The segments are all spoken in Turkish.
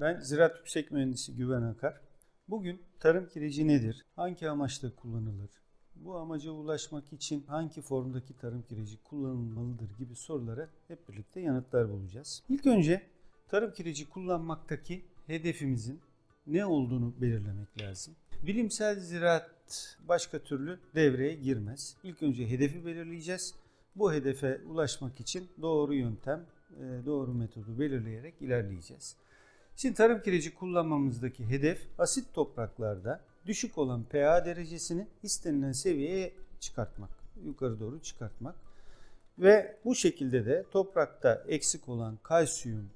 Ben Ziraat Yüksek Mühendisi Güven Akar. Bugün tarım kireci nedir? Hangi amaçla kullanılır? Bu amaca ulaşmak için hangi formdaki tarım kireci kullanılmalıdır gibi sorulara hep birlikte yanıtlar bulacağız. İlk önce tarım kireci kullanmaktaki hedefimizin ne olduğunu belirlemek lazım. Bilimsel ziraat başka türlü devreye girmez. İlk önce hedefi belirleyeceğiz. Bu hedefe ulaşmak için doğru yöntem, e, doğru metodu belirleyerek ilerleyeceğiz. Şimdi tarım kireci kullanmamızdaki hedef asit topraklarda düşük olan pH derecesini istenilen seviyeye çıkartmak, yukarı doğru çıkartmak. Ve bu şekilde de toprakta eksik olan kalsiyum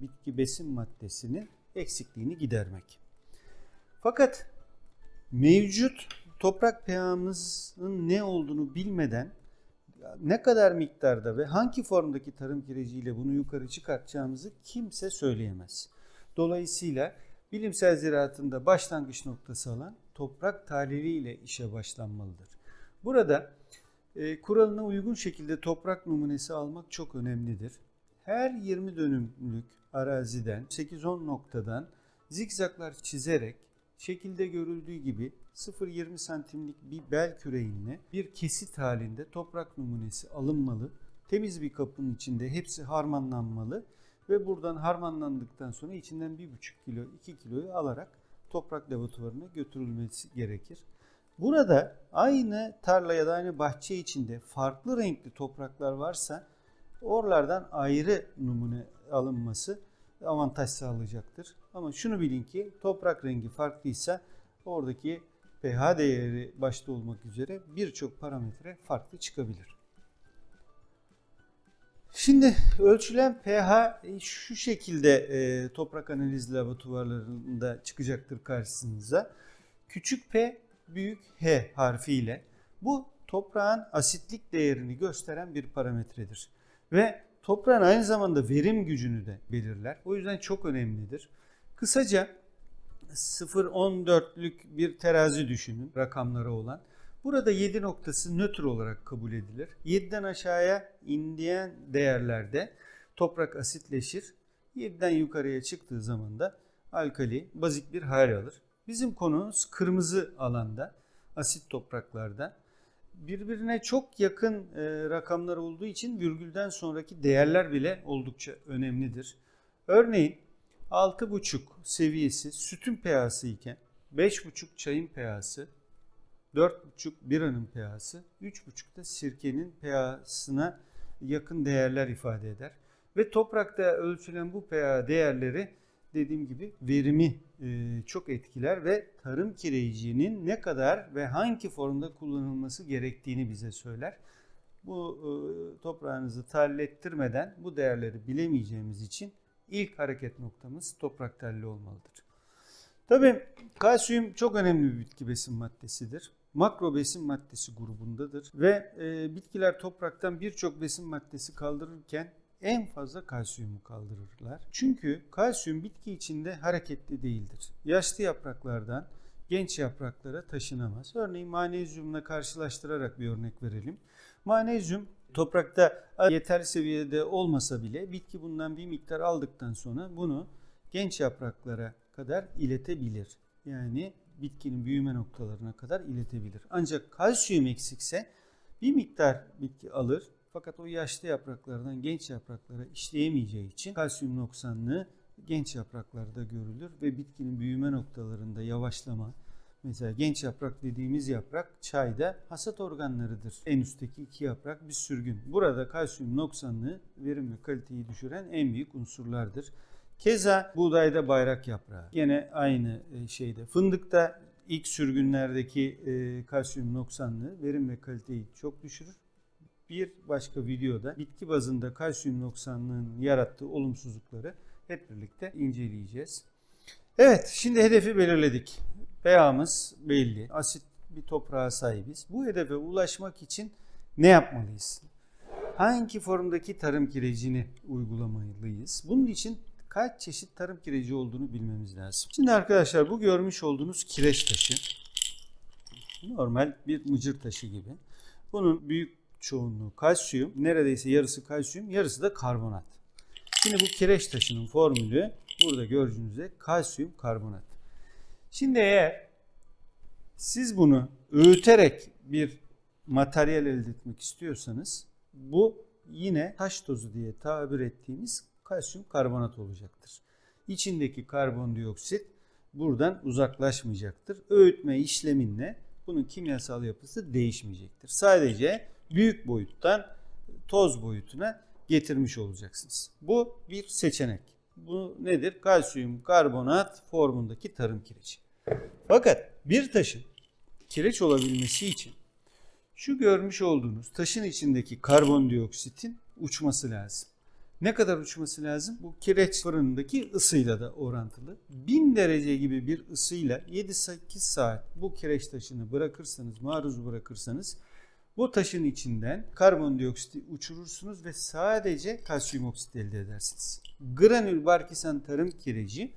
bitki besin maddesinin eksikliğini gidermek. Fakat mevcut toprak pH'mızın ne olduğunu bilmeden ne kadar miktarda ve hangi formdaki tarım kireciyle bunu yukarı çıkartacağımızı kimse söyleyemez. Dolayısıyla bilimsel ziraatında başlangıç noktası olan toprak tahlili ile işe başlanmalıdır. Burada e, kuralına uygun şekilde toprak numunesi almak çok önemlidir. Her 20 dönümlük araziden 8-10 noktadan zikzaklar çizerek şekilde görüldüğü gibi 0-20 santimlik bir bel küreğinle bir kesit halinde toprak numunesi alınmalı. Temiz bir kapın içinde hepsi harmanlanmalı ve buradan harmanlandıktan sonra içinden 1,5 kilo 2 kiloyu alarak toprak laboratuvarına götürülmesi gerekir. Burada aynı tarla ya da aynı bahçe içinde farklı renkli topraklar varsa oralardan ayrı numune alınması avantaj sağlayacaktır. Ama şunu bilin ki toprak rengi farklıysa oradaki pH değeri başta olmak üzere birçok parametre farklı çıkabilir. Şimdi ölçülen pH şu şekilde e, toprak analiz laboratuvarlarında çıkacaktır karşınıza. Küçük P, büyük H harfiyle. Bu toprağın asitlik değerini gösteren bir parametredir. Ve toprağın aynı zamanda verim gücünü de belirler. O yüzden çok önemlidir. Kısaca 0-14'lük bir terazi düşünün rakamları olan. Burada 7 noktası nötr olarak kabul edilir. 7'den aşağıya indiyen değerlerde toprak asitleşir. 7'den yukarıya çıktığı zaman da alkali, bazik bir hal alır. Bizim konumuz kırmızı alanda, asit topraklarda. Birbirine çok yakın e, rakamlar olduğu için virgülden sonraki değerler bile oldukça önemlidir. Örneğin 6,5 seviyesi sütün pH'sı iken 5,5 çayın pH'sı 4,5 biranın pH'sı, 3,5 da sirkenin pH'sına yakın değerler ifade eder. Ve toprakta ölçülen bu pH değerleri dediğim gibi verimi e, çok etkiler ve tarım kireyicinin ne kadar ve hangi formda kullanılması gerektiğini bize söyler. Bu e, toprağınızı tahlil ettirmeden bu değerleri bilemeyeceğimiz için ilk hareket noktamız toprak tahlili olmalıdır. Tabii kalsiyum çok önemli bir bitki besin maddesidir makro besin maddesi grubundadır ve e, bitkiler topraktan birçok besin maddesi kaldırırken en fazla kalsiyumu kaldırırlar. Çünkü kalsiyum bitki içinde hareketli değildir. Yaşlı yapraklardan genç yapraklara taşınamaz. Örneğin manezyumla karşılaştırarak bir örnek verelim. Manezyum toprakta yeterli seviyede olmasa bile bitki bundan bir miktar aldıktan sonra bunu genç yapraklara kadar iletebilir. Yani bitkinin büyüme noktalarına kadar iletebilir. Ancak kalsiyum eksikse bir miktar bitki alır fakat o yaşlı yapraklardan genç yapraklara işleyemeyeceği için kalsiyum noksanlığı genç yapraklarda görülür ve bitkinin büyüme noktalarında yavaşlama, mesela genç yaprak dediğimiz yaprak çayda hasat organlarıdır. En üstteki iki yaprak bir sürgün. Burada kalsiyum noksanlığı verim ve kaliteyi düşüren en büyük unsurlardır. Keza buğdayda bayrak yaprağı. Yine aynı e, şeyde. Fındıkta ilk sürgünlerdeki e, kalsiyum noksanlığı verim ve kaliteyi çok düşürür. Bir başka videoda bitki bazında kalsiyum noksanlığının yarattığı olumsuzlukları hep birlikte inceleyeceğiz. Evet, şimdi hedefi belirledik. pH'mız belli. Asit bir toprağa sahibiz. Bu hedefe ulaşmak için ne yapmalıyız? Hangi formdaki tarım kirecini uygulamalıyız? Bunun için kaç çeşit tarım kireci olduğunu bilmemiz lazım. Şimdi arkadaşlar bu görmüş olduğunuz kireç taşı. Normal bir mıcır taşı gibi. Bunun büyük çoğunluğu kalsiyum. Neredeyse yarısı kalsiyum, yarısı da karbonat. Şimdi bu kireç taşının formülü burada gördüğünüz üzere kalsiyum karbonat. Şimdi eğer siz bunu öğüterek bir materyal elde etmek istiyorsanız bu yine taş tozu diye tabir ettiğimiz kalsiyum karbonat olacaktır. İçindeki karbondioksit buradan uzaklaşmayacaktır. Öğütme işleminle bunun kimyasal yapısı değişmeyecektir. Sadece büyük boyuttan toz boyutuna getirmiş olacaksınız. Bu bir seçenek. Bu nedir? Kalsiyum karbonat formundaki tarım kireci. Fakat bir taşın kireç olabilmesi için şu görmüş olduğunuz taşın içindeki karbondioksitin uçması lazım. Ne kadar uçması lazım? Bu kireç fırınındaki ısıyla da orantılı. 1000 derece gibi bir ısıyla 7-8 saat bu kireç taşını bırakırsanız, maruz bırakırsanız bu taşın içinden karbondioksiti uçurursunuz ve sadece kalsiyum oksit elde edersiniz. Granül barkisan tarım kireci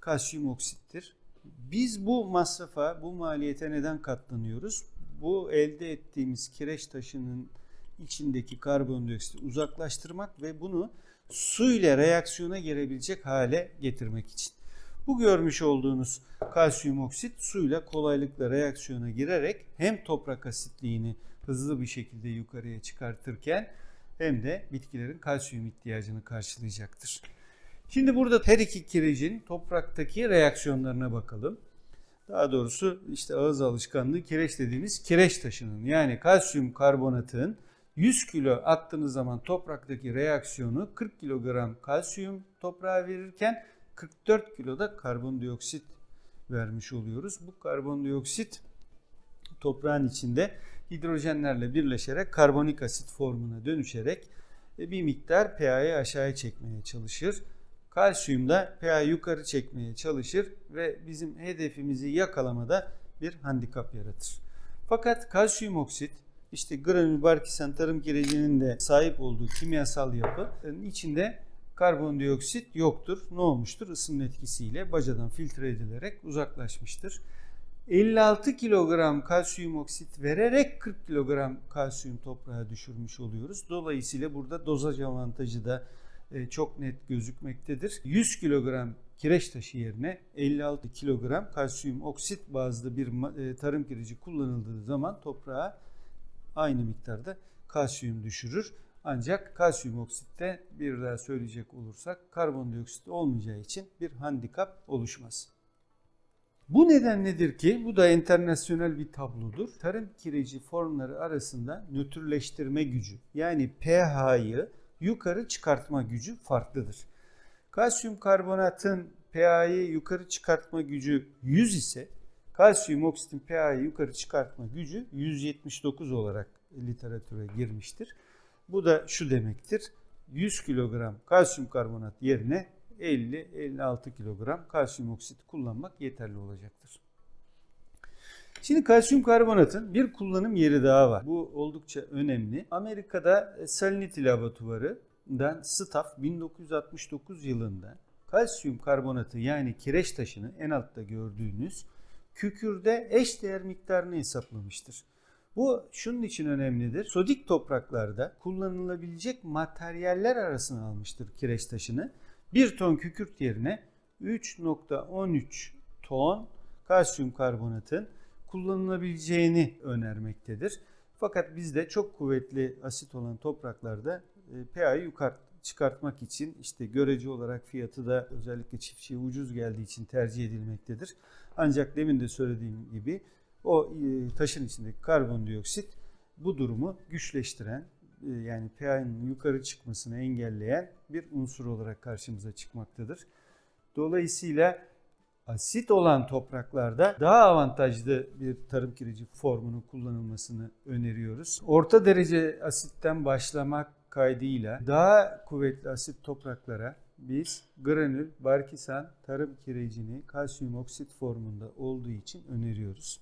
kalsiyum oksittir. Biz bu masrafa, bu maliyete neden katlanıyoruz? Bu elde ettiğimiz kireç taşının içindeki karbondioksiti uzaklaştırmak ve bunu su ile reaksiyona girebilecek hale getirmek için. Bu görmüş olduğunuz kalsiyum oksit suyla kolaylıkla reaksiyona girerek hem toprak asitliğini hızlı bir şekilde yukarıya çıkartırken hem de bitkilerin kalsiyum ihtiyacını karşılayacaktır. Şimdi burada her iki kirecin topraktaki reaksiyonlarına bakalım. Daha doğrusu işte ağız alışkanlığı kireç dediğimiz kireç taşının yani kalsiyum karbonatın 100 kilo attığınız zaman topraktaki reaksiyonu 40 kilogram kalsiyum toprağa verirken 44 kiloda karbondioksit vermiş oluyoruz. Bu karbondioksit toprağın içinde hidrojenlerle birleşerek karbonik asit formuna dönüşerek e, bir miktar pH'yi aşağıya çekmeye çalışır. Kalsiyum da pH yukarı çekmeye çalışır ve bizim hedefimizi yakalamada bir handikap yaratır. Fakat kalsiyum oksit işte granül barkisan tarım kirecinin de sahip olduğu kimyasal yapının içinde karbondioksit yoktur. Ne olmuştur? Isının etkisiyle bacadan filtre edilerek uzaklaşmıştır. 56 kilogram kalsiyum oksit vererek 40 kilogram kalsiyum toprağa düşürmüş oluyoruz. Dolayısıyla burada dozaj avantajı da e, çok net gözükmektedir. 100 kilogram kireç taşı yerine 56 kilogram kalsiyum oksit bazlı bir e, tarım kireci kullanıldığı zaman toprağa aynı miktarda kalsiyum düşürür. Ancak kalsiyum oksitte bir daha söyleyecek olursak karbondioksit olmayacağı için bir handikap oluşmaz. Bu neden nedir ki? Bu da internasyonel bir tablodur. Tarım kireci formları arasında nötrleştirme gücü yani pH'yı yukarı çıkartma gücü farklıdır. Kalsiyum karbonatın pH'yi yukarı çıkartma gücü 100 ise kalsiyum oksitin pH'yi yukarı çıkartma gücü 179 olarak literatüre girmiştir. Bu da şu demektir. 100 kilogram kalsiyum karbonat yerine 50-56 kilogram kalsiyum oksit kullanmak yeterli olacaktır. Şimdi kalsiyum karbonatın bir kullanım yeri daha var. Bu oldukça önemli. Amerika'da Salinity Laboratuvarı'dan Staff 1969 yılında kalsiyum karbonatı yani kireç taşını en altta gördüğünüz kükürde eşdeğer miktarını hesaplamıştır. Bu şunun için önemlidir. Sodik topraklarda kullanılabilecek materyaller arasına almıştır kireç taşını. 1 ton kükürt yerine 3.13 ton kalsiyum karbonatın kullanılabileceğini önermektedir. Fakat bizde çok kuvvetli asit olan topraklarda e, pH'yi yukarı çıkartmak için işte görece olarak fiyatı da özellikle çiftçiye ucuz geldiği için tercih edilmektedir. Ancak demin de söylediğim gibi o e, taşın içindeki karbondioksit bu durumu güçleştiren e, yani pH'nin yukarı çıkmasını engelleyen bir unsur olarak karşımıza çıkmaktadır. Dolayısıyla asit olan topraklarda daha avantajlı bir tarım kireci formunun kullanılmasını öneriyoruz. Orta derece asitten başlamak kaydıyla daha kuvvetli asit topraklara biz granül, barkisan, tarım kirecini kalsiyum oksit formunda olduğu için öneriyoruz.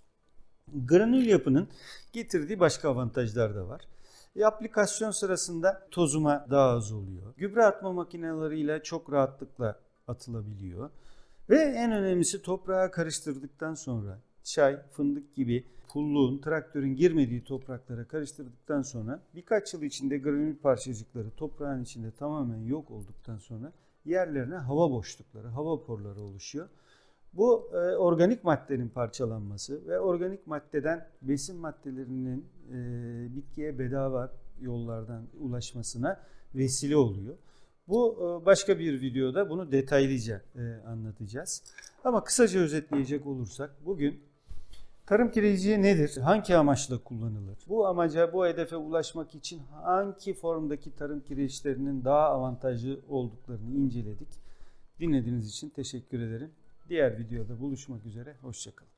Granül yapının getirdiği başka avantajlar da var. E, aplikasyon sırasında tozuma daha az oluyor. Gübre atma makineleriyle çok rahatlıkla atılabiliyor. Ve en önemlisi toprağa karıştırdıktan sonra çay, fındık gibi pulluğun, traktörün girmediği topraklara karıştırdıktan sonra birkaç yıl içinde granül parçacıkları toprağın içinde tamamen yok olduktan sonra yerlerine hava boşlukları, hava porları oluşuyor. Bu e, organik maddenin parçalanması ve organik maddeden besin maddelerinin e, bitkiye bedava yollardan ulaşmasına vesile oluyor. Bu e, başka bir videoda bunu detaylıca e, anlatacağız. Ama kısaca özetleyecek olursak bugün tarım kireciliği nedir? Hangi amaçla kullanılır? Bu amaca, bu hedefe ulaşmak için hangi formdaki tarım kireçlerinin daha avantajlı olduklarını inceledik. Dinlediğiniz için teşekkür ederim. Diğer videoda buluşmak üzere. Hoşçakalın.